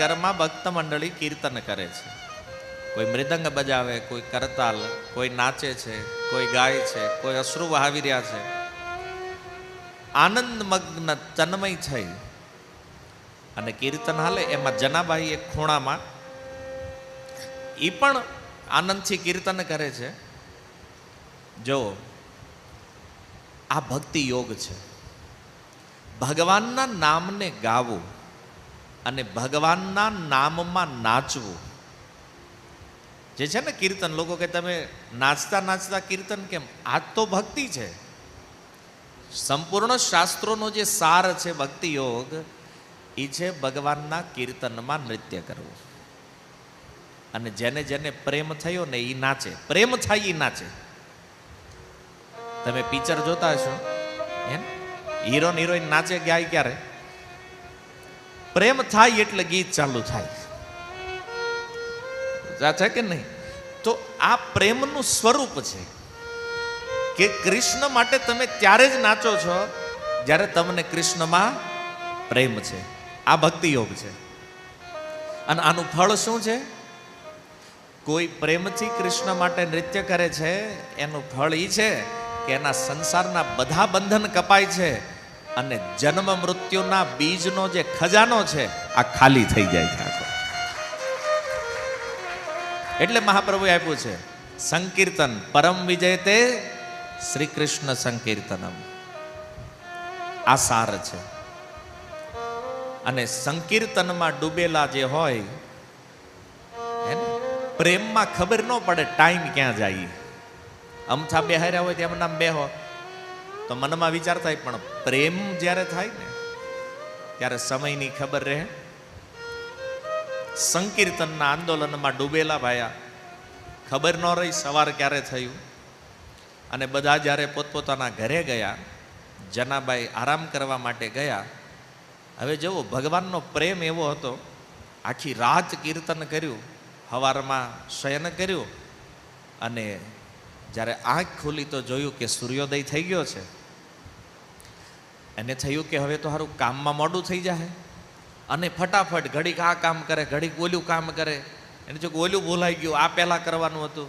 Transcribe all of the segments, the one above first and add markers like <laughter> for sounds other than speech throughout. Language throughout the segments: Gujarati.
ઘરમાં ભક્ત મંડળી કીર્તન કરે છે. કોઈ મૃદંગ બજાવે, કોઈ કરતાલ, કોઈ નાચે છે, કોઈ ગાય છે, કોઈ અશ્રુ વહાવી રહ્યા છે. આનંદ મગ્ન તન્મય થઈ. અને કીર્તન હાલે, એમાં જનાબાઈ એક ખૂણામાં એ પણ આનંદથી કીર્તન કરે છે. જો, આ ભક્તિ યોગ છે. ભગવાનના નામને ગાવું. અને ભગવાનના નામમાં નાચવું. જે છે ને કીર્તન, લોકો કે તમે નાચતા નાચતા કીર્તન કેમ? આ તો ભક્તિ છે. સંપૂર્ણ શાસ્ત્રોનો જે સાર છે ભક્તિ યોગ એ છે ભગવાનના કીર્તનમાં નૃત્ય કરવું. અને જેને જેને પ્રેમ થયો ને એ નાચે. પ્રેમ થાય એ નાચે. તમે પિક્ચર જોતા હશો? એમ? હીરો હિરોઈન નાચે ગાય ક્યારે? પ્રેમ થાય એટલે ગીત ચાલુ થાય. છે કે નહીં? તો આ પ્રેમનું સ્વરૂપ છે કે કૃષ્ણ માટે તમે ત્યારે જ નાચો છો જ્યારે તમને કૃષ્ણમાં પ્રેમ છે. આ ભક્તિ યોગ છે. અને આનું ફળ શું છે? કોઈ પ્રેમથી કૃષ્ણ માટે નૃત્ય કરે છે, એનું ફળ એ છે કે એના સંસારના બધા બંધન કપાય છે. અને જન્મ મૃત્યુના બીજનો જે ખજાનો છે, આ ખાલી થઈ જાય છે આખો. એટલે મહાપ્રભુએ આપ્યું છે, સંકીર્તન પરમ વિજય તે શ્રી કૃષ્ણ સંકીર્તનમ. આ સાર છે. અને સંકીર્તનમાં ડૂબેલા જે હોય પ્રેમમાં ખબર ન પડે ટાઈમ ક્યાં જાય. અમથા બેહાર્યા હોય તેમ નામ બેહો. તો મનમાં વિચાર થાય પણ પ્રેમ જ્યારે થાય ને, ત્યારે સમયની ખબર રહે. સંકીર્તનના આંદોલનમાં ડૂબેલા ભાયા, ખબર ન રહી સવાર ક્યારે થયું. અને બધા જ્યારે પોતપોતાના ઘરે ગયા, જનાબાઈ આરામ કરવા માટે ગયા. હવે જુઓ, ભગવાનનો પ્રેમ એવો હતો, આખી રાત કીર્તન કર્યું, હવારમાં શયન કર્યું. અને જ્યારે આંખ ખુલી તો જોયું કે સૂર્યોદય થઈ ગયો છે. એને થયું કે હવે તો સારું કામમાં મોડું થઈ જાય અને ફટાફટ ઘડીક આ કામ કરે, ઘડીક ઓલું કામ કરે. એને જો ઓલું ભૂલાઈ ગયું, આ પહેલાં કરવાનું હતું.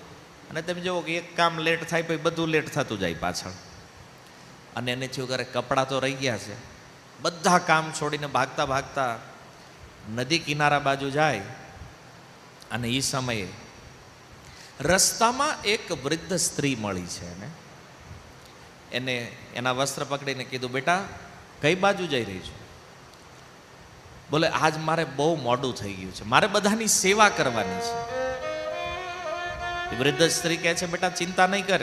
અને તમે જુઓ કે એક કામ લેટ થાય પછી બધું લેટ થતું જાય પાછળ. અને એને થયું કરે કપડાં તો રહી ગયા છે. બધા કામ છોડીને ભાગતા ભાગતા નદી કિનારા બાજુ જાય. અને એ સમયે રસ્તામાં એક વૃદ્ધ સ્ત્રી મળી છે એને. એને એના વસ્ત્ર પકડીને કીધું, બેટા, કઈ બાજુ જઈ રહી છું? બોલે, આજ મારે બહુ મોડું થઈ ગયું છે. મારે બધાની સેવા કરવાની છે. વૃદ્ધ સ્ત્રી કહે છે, બેટા, ચિંતા નહીં કર.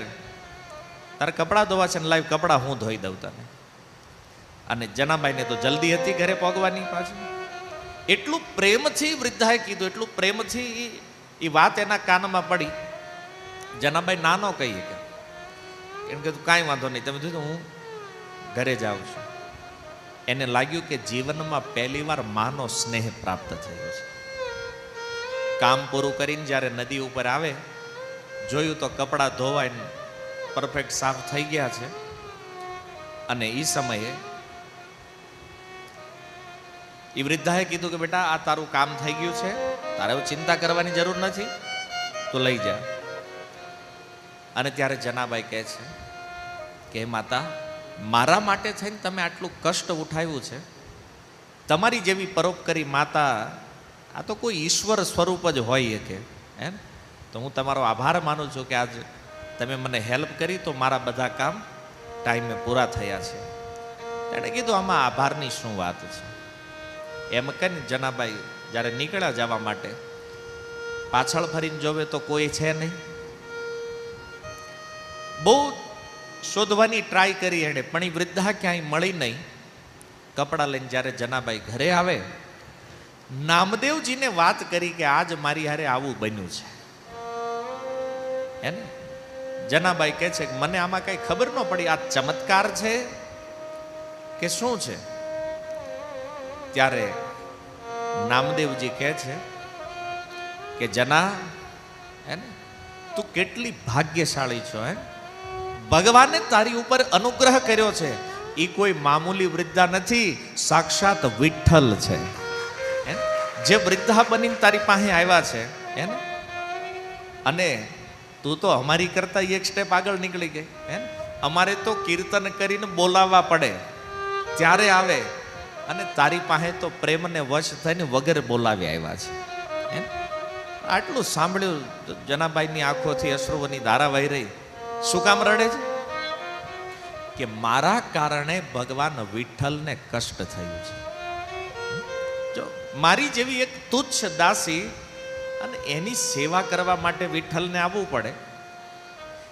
તારે કપડાં ધોવા છે ને લાઈવ કપડાં હું ધોઈ દઉં તને. અને જનાબાઈને તો જલ્દી હતી ઘરે પહોંચવાની પાછું. એટલું પ્રેમથી વૃદ્ધાએ કીધું, એટલું પ્રેમથી એ વાત એના કાનમાં પડી. જનાબાઈ નાનો કહીએ કે. એમ કે કાંઈ વાંધો નહીં. તમે કીધું હું ઘરે જાઉં છું. એને લાગ્યું કે જીવનમાં પહેલીવાર માનો સ્નેહ પ્રાપ્ત થયો છે. કામ પૂરું કરીને જ્યારે નદી ઉપર આવે, જોયું તો કપડાં ધોવાઈને પરફેક્ટ સાફ થઈ ગયા છે. અને એ સમયે એ વૃદ્ધાએ કીધું કે બેટા, આ તારું કામ થઈ ગયું છે. તારે ચિંતા કરવાની જરૂર નથી. તો લઈ જા. અને ત્યારે જનાબાઈ કહે છે કે, માતા, મારા માટે થઈને તમે આટલું કષ્ટ ઉઠાવ્યું છે. તમારી જેવી પરોપકારી માતા, આ તો કોઈ ઈશ્વર સ્વરૂપ જ હોય કે, એમ? તો હું તમારો આભાર માનું છું કે આજ તમે મને હેલ્પ કરી તો મારા બધા કામ ટાઈમે પૂરા થયા છે. એણે કીધું, આમાં આભારની શું વાત છે? એમ કરીને જનાબાઈ જ્યારે નીકળ્યા જવા માટે, પાછળ ફરીને જોવે તો કોઈ છે નહીં. બહુ શોધવાની ટ્રાય કરી એણે, પણ એ વૃદ્ધા ક્યાંય મળી નહીં. કપડાં લઈને જ્યારે જનાબાઈ ઘરે આવે, નામદેવજીને વાત કરી કે આજ મારી હારે આવું બન્યું છે. એને જનાબાઈ કહે છે કે મને આમાં કઈ ખબર ન પડી, આ ચમત્કાર છે કે શું છે? ત્યારે નામદેવજી કહે છે કે જના હે તું કેટલી ભાગ્યશાળી છો, હે? ભગવાને તારી ઉપર અનુગ્રહ કર્યો છે. એ કોઈ મામૂલી વૃદ્ધા નથી, સાક્ષાત વિઠ્ઠલ છે? જે વૃદ્ધા બનીને તારી પાસે આવ્યા છે હે ને અને તું તો અમારી કરતા એક સ્ટેપ આગળ નીકળી ગઈ હે અમારે તો કીર્તન કરીને બોલાવવા પડે. ત્યારે આવે. અને તારી પાસે તો પ્રેમને વશ થઈને વગર બોલાવી આવ્યા છે આટલું સાંભળ્યું જનાભાઈની આંખોથી અશ્રુઓની ધારા વહી રહી. શું કામ રડે છે? કે મારા કારણે ભગવાન વિઠ્ઠલને કષ્ટ થયું છે. જો મારી જેવી એક તુચ્છ દાસી અને એની સેવા કરવા માટે વિઠ્ઠલને આવવું પડે,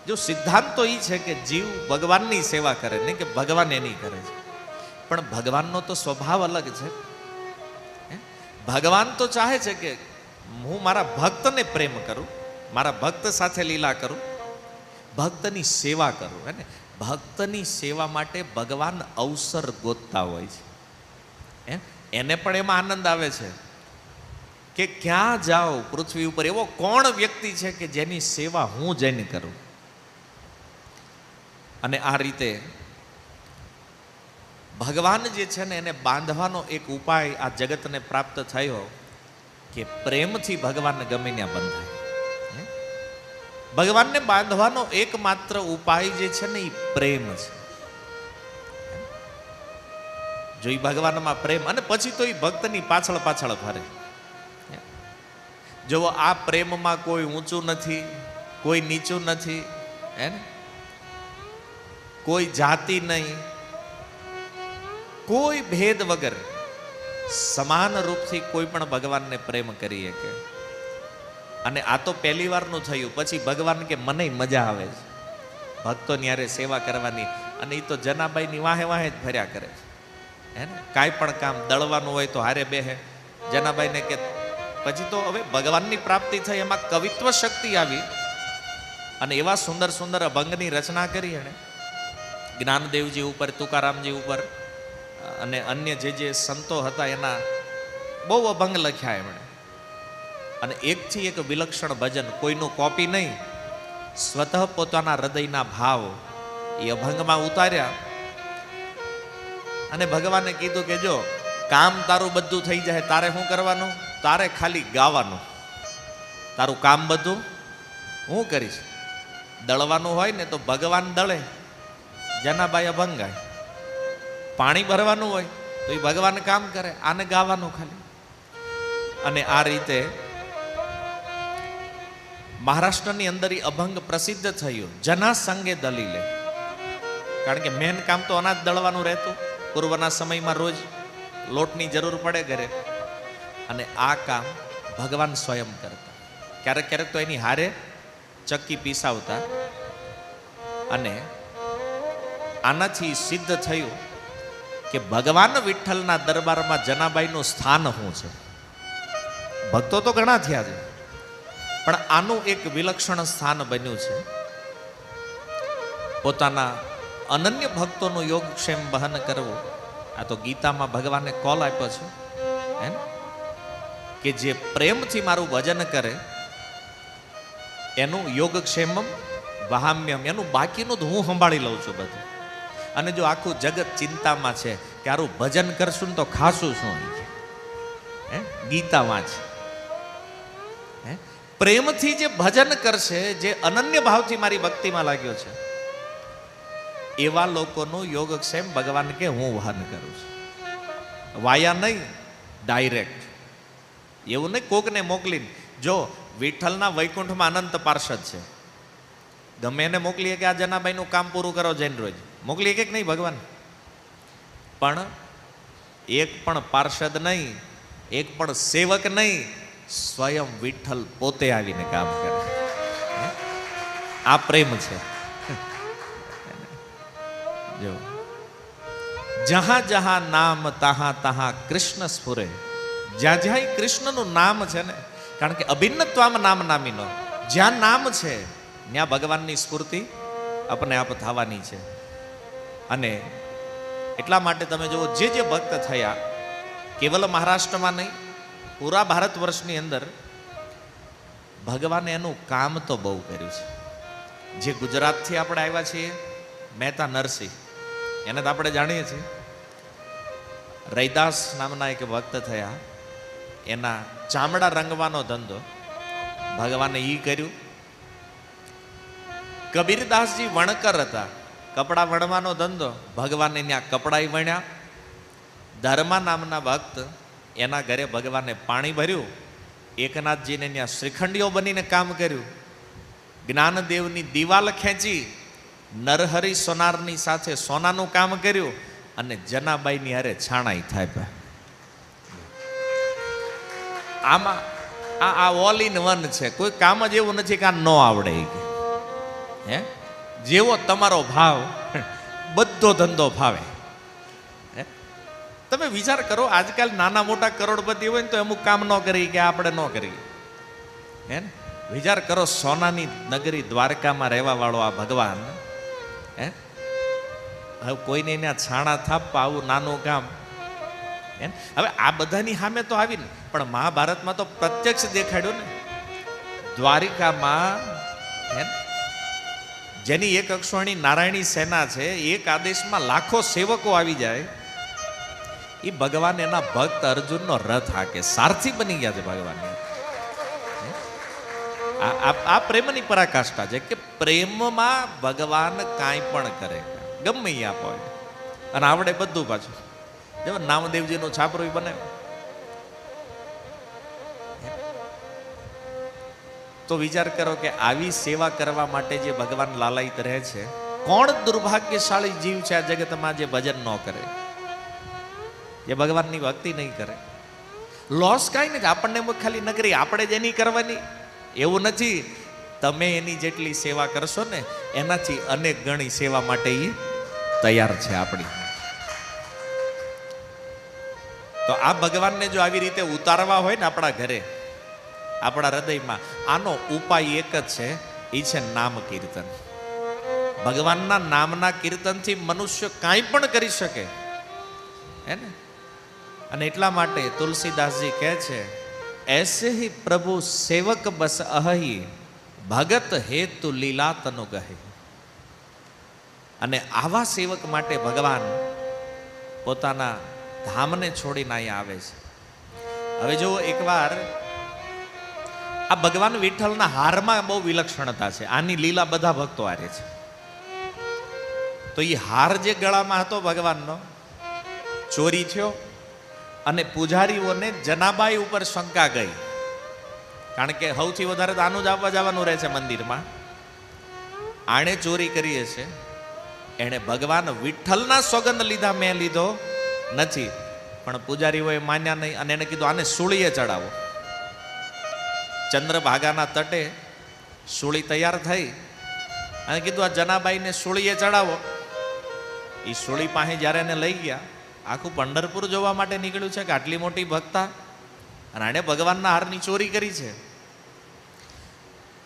જો સિદ્ધાંત તો એ છે કે જીવ ભગવાનની સેવા કરે, નહીં કે ભગવાન એની કરે છે. પણ ભગવાનનો તો સ્વભાવ અલગ છે. ભગવાન તો ચાહે છે કે હું મારા ભક્તને પ્રેમ કરું, મારા ભક્ત સાથે લીલા કરું ભક્તની સેવા કરો, હે ને ભક્તની સેવા માટે ભગવાન અવસર ગોતતા હોય છે હે? એને પણ એમાં આનંદ આવે છે કે ક્યાં જાઓ પૃથ્વી ઉપર એવો કોણ વ્યક્તિ છે કે જેની સેવા હું જઈને કરું અને આ રીતે ભગવાન જે છે ને એને બાંધવાનો એક ઉપાય આ જગતને પ્રાપ્ત થયો કે પ્રેમથી ભગવાનને ગમે ત્યાં બંધાય? ભગવાનને બાંધવાનો એકમાત્ર ઉપાય જે છે ને, એ પ્રેમ છે. જો એ ભગવાનમાં પ્રેમ, અને પછી તો એ ભક્તની પાછળ પાછળ ફરે. જો આ પ્રેમમાં કોઈ ઊંચું નથી, કોઈ નીચું નથી, હે ને? કોઈ જાતિ નહીં. કોઈ ભેદ વગર સમાન રૂપથી કોઈ પણ ભગવાનને પ્રેમ કરી શકે. અને આ તો પહેલી વારનું થયું. પછી ભગવાન કે મને મજા આવે છે. ભક્તો ન્યારે સેવા કરવાની અને એ તો જનાબાઈની વાહે વાહે જ ફર્યા કરે છે. હે ને? કાંઈ પણ કામ દળવાનું હોય તો હારે બેહે. જનાબાઈને કે પછી તો હવે ભગવાનની પ્રાપ્તિ થઈ, એમાં કવિત્વ શક્તિ આવી. અને એવા સુંદર સુંદર અભંગની રચના કરી એણે. જ્ઞાનદેવજી ઉપર, તુકારામજી ઉપર, અને અન્ય જે જે સંતો હતા એના બહુ અભંગ લખ્યા એમણે. અને એકથી એક વિલક્ષણ ભજન, કોઈનું કોપી નહીં. સ્વતઃ પોતાના હૃદયના ભાવ એ અભંગમાં ઉતાર્યા. અને ભગવાને કીધું કે જો, કામ તારું બધું થઈ જાય, તારે શું કરવાનું? તારે ખાલી ગાવાનું. તારું કામ બધું હું કરીશ. દળવાનું હોય ને તો ભગવાન દળે. જનાબાઈ અભંગ ગાય પાણી ભરવાનું હોય તો એ ભગવાન કામ કરે, આને ગાવાનું ખાલી. અને આ રીતે મહારાષ્ટ્રની અંદર એ અભંગ પ્રસિદ્ધ થયું. જના સંગે દલીલે. કારણ કે મેન કામ તો અનાજ દળવાનું રહેતું. પૂર્વના સમયમાં રોજ લોટની જરૂર પડે ઘરે. અને આ કામ ભગવાન સ્વયં કરતા. ક્યારેક ક્યારેક તો એની હારે ચક્કી પીસાવતા. અને આનાથી સિદ્ધ થયું કે ભગવાન વિઠ્ઠલના દરબારમાં જનાબાઈનું સ્થાન શું છે. ભક્તો તો ઘણા થયા છે. પણ આનું એક વિલક્ષણ સ્થાન બન્યું છે. પોતાના અનન્ય ભક્તોનું યોગક્ષેમ વહન કરવું. આ તો ગીતામાં ભગવાને કોલ આપ્યો છે, હે કે જે પ્રેમથી મારું ભજન કરે, એનું યોગક્ષેમ વહામ્યમ, એનું બાકીનું તો હું સંભાળી લઉં છું બધું. અને જો આખું જગત ચિંતામાં છે, કે આરું ભજન કરશું ને તો ખાશું શું? હે? ગીતા વાંચ. હે? પ્રેમથી જે ભજન કરશે, જે અનન્ય ભાવથી મારી ભક્તિમાં લાગ્યો છે, એવા લોકોનું યોગક્ષેમ ભગવાન કે હું વહન કરું છું. વાયા નહીં ડાયરેક્ટ એવું નહીં, કોકને મોકલીને. જો, વિઠ્ઠલના વૈકુંઠમાં અનંત પાર્ષદ છે. ગમે એને મોકલીએ કે આ જનાભાઈનું કામ પૂરું કરો જૈન રોજ. મોકલીએ કે નહીં ભગવાન? પણ એક પણ પાર્ષદ નહીં, એક પણ સેવક નહીં સ્વયં વિઠ્ઠલ પોતે આવીને કામ કરે. આ પ્રેમ છે. જો. જહાં જહાં નામ તહાં તહાં કૃષ્ણ સ્ફુરે. જ્યાં જ્યાં કૃષ્ણનું નામ છે ને, કારણ કે અભિન્નત્વામ નામ નામીનો જ્યાં નામ છે, ત્યાં ભગવાનની સ્ફૂર્તિ આપણે આપ થવાની છે. અને એટલા માટે તમે જુઓ, જે જે ભક્ત થયા, કેવલ મહારાષ્ટ્રમાં નહીં પૂરા ભારત વર્ષની અંદર ભગવાને એનું કામ તો બહુ કર્યું છે. જે ગુજરાતથી આપણે આવ્યા છીએ, મહેતા નરસિંહ, એને તો આપણે જાણીએ છીએ. રૈદાસ નામના એક ભક્ત થયા, એના ચામડા રંગવાનો ધંધો ભગવાને ઈ કર્યું. કબીરદાસજી વણકર હતા, કપડાં વણવાનો ધંધો, ભગવાને ત્યાં કપડાય વણ્યા. ધર્મા નામના ભક્ત એના ઘરે ભગવાને પાણી ભર્યું. એકનાથજીને ત્યાં શ્રીખંડીઓ બનીને કામ કર્યું. જ્ઞાનદેવની દિવાલ ખેંચી, નરહરી સોનારની સાથે સોનાનું કામ કર્યું અને જનાબાઈની હારે છાણાઈ થાય આમાં, આ આ ઓલ ઇન વન છે. કોઈ કામ જ એવું નથી કે આ ન આવડે. હે? જેવો તમારો ભાવ, <laughs> બધો ધંધો ભાવે? તમે વિચાર કરો, આજકાલ નાના મોટા કરોડપતિ હોય ને તો અમુક કામ ન કરી કે આપણે ન કરીએ. હે ને? વિચાર કરો, સોનાની નગરી દ્વારકામાં રહેવા વાળો આ ભગવાન, હે? હવે કોઈને એના છાણા થાપવા આવું નાનું કામ. હે હવે આ બધાની સામે તો આવી ને પણ મહાભારતમાં તો પ્રત્યક્ષ દેખાડ્યું ને. દ્વારિકામાં, હે જેની એક અક્ષવાણી નારાયણી સેના છે, એક આદેશમાં લાખો સેવકો આવી જાય. એ ભગવાન એના ભક્ત અર્જુનનો રથ હાકે. સારથી બની ગયા છે ભગવાન. આ પ્રેમની પરાકાષ્ઠા છે કે પ્રેમમાં ભગવાન કાંઈ પણ કરે. ગમે એ આપો અને આવડે બધું પાછું. જો નામદેવજીનું છાપરું બને તો વિચાર કરો કે આવી સેવા કરવા માટે જે ભગવાન લાલાયિત રહે છે, કોણ દુર્ભાગ્યશાળી જીવ છે આ જગતમાં જે ભજન ન કરે? જે ભગવાનની ભક્તિ નહીં કરે. લોસ કાંઈ નથી. આપણને ખાલી નગરી, આપણે જ એની કરવાની. એવું નથી. તમે એની જેટલી સેવા કરશો ને, એનાથી અનેક ગણી સેવા માટે એ તૈયાર છે આપણી. તો આ ભગવાનને જો આવી રીતે ઉતારવા હોય ને આપણા ઘરે, આપણા હૃદયમાં, આનો ઉપાય એક જ છે. એ છે નામ કીર્તન. ભગવાનના નામના કીર્તનથી મનુષ્ય કાંઈ પણ કરી શકે. હે ને? અને એટલા માટે તુલસીદાસજી કહે છે, એસે હિ પ્રભુ સેવક બસ અહી, ભગત હેતુ લીલા તનુ કહે અને આવા સેવક માટે ભગવાન પોતાના ધામને છોડીને અહીંયા આવે છે. હવે જો એકવાર, આ ભગવાન વિઠ્ઠલના હારમાં બહુ વિલક્ષણતા છે. આની લીલા બધા ભક્તો આરે છે. તો એ હાર જે ગળામાં હતો ભગવાનનો, ચોરી થયો અને પૂજારીઓને જનાબાઈ ઉપર શંકા ગઈ. કારણ કે સૌથી વધારે તો આનું જ આપવા જવાનું રહે છે મંદિરમાં. આણે ચોરી કરી છે એણે ભગવાન વિઠ્ઠલના સોગંદ લીધા, મેં લીધો નથી. પણ પૂજારીઓએ માન્યા નહીં અને એને કીધું, આને સૂળીએ ચડાવો. ચંદ્રભાગાના તટે સૂળી તૈયાર થઈ અને કીધું, આ જનાબાઈને સૂળીએ ચડાવો. એ સૂળી પાસે જ્યારે એને લઈ ગયા આખું પંઢરપુર જોવા માટે નીકળ્યું છે કે આટલી મોટી ભક્તા? અને આણે ભગવાનના હારની ચોરી કરી છે.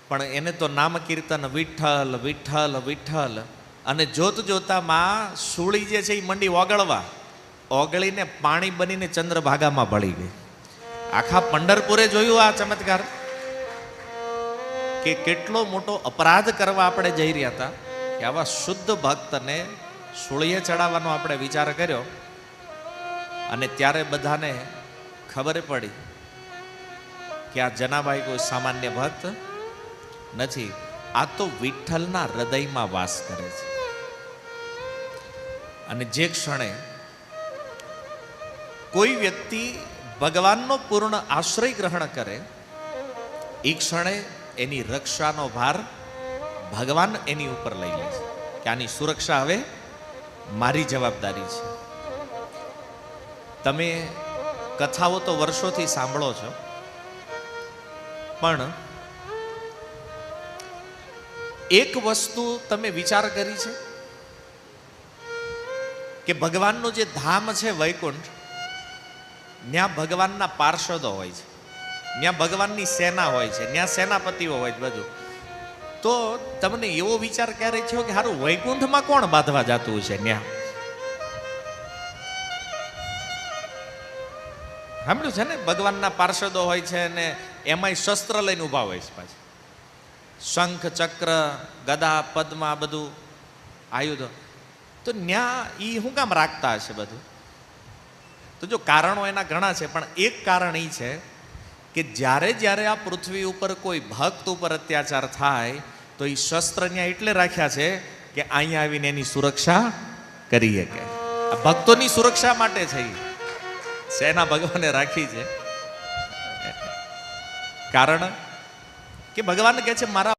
પણ એને તો નામ કીર્તન વિઠ્ઠલ વિઠ્ઠલ વિઠ્ઠલ. અને જોત જોતામાં સૂળી જે છે એ મંડી ઓગળવા, ઓગળીને પાણી બનીને ચંદ્રભાગામાં ભળી ગઈ. આખા પંઢરપુરે જોયું આ ચમત્કાર? કે કેટલો મોટો અપરાધ કરવા આપણે જઈ રહ્યા હતા કે આવા શુદ્ધ ભક્તને સૂળીએ ચડાવવાનો આપણે વિચાર કર્યો. અને ત્યારે બધાને ખબર પડી કે આ જનાભાઈ કોઈ સામાન્ય ભક્ત નથી. આ તો વિઠ્ઠલના હૃદયમાં વાસ કરે છે. અને જે ક્ષણે કોઈ વ્યક્તિ ભગવાનનો પૂર્ણ આશ્રય ગ્રહણ કરે, એ ક્ષણે એની રક્ષાનો ભાર ભગવાન એની ઉપર લઈ લે છે કે આની સુરક્ષા હવે મારી જવાબદારી છે. તમે કથાઓ તો વર્ષોથી સાંભળો છો. પણ એક વસ્તુ તમે વિચાર કરી છે? કે ભગવાનનું જે ધામ છે વૈકુંઠ ત્યાં ભગવાનના પાર્ષદો હોય છે ત્યાં ભગવાનની સેના હોય છે ત્યાં સેનાપતિઓ હોય છે બધું. તો તમને એવો વિચાર ક્યારે થયો કે સારું વૈકુંઠમાં કોણ બાંધવા જતું છે ત્યાં સાંભળ્યું છે ને, ભગવાનના પાર્ષદો હોય છે ને, એમાંય શસ્ત્ર લઈને ઊભા હોય છે પાછી. શંખ, ચક્ર, ગદા, પદ્મા બધું, આયુધો. તો ન્યા એ શું કામ રાખતા હશે બધું? તો જો કારણો એના ઘણા છે, પણ એક કારણ એ છે કે જ્યારે જ્યારે આ પૃથ્વી ઉપર કોઈ ભક્ત ઉપર અત્યાચાર થાય, તો એ શસ્ત્ર ત્યાં એટલે રાખ્યા છે કે અહીંયા આવીને એની સુરક્ષા કરી શકે ભક્તોની સુરક્ષા માટે છે ઈ. સેના ભગવાને રાખી છે. કારણ કે ભગવાન કહે છે મારા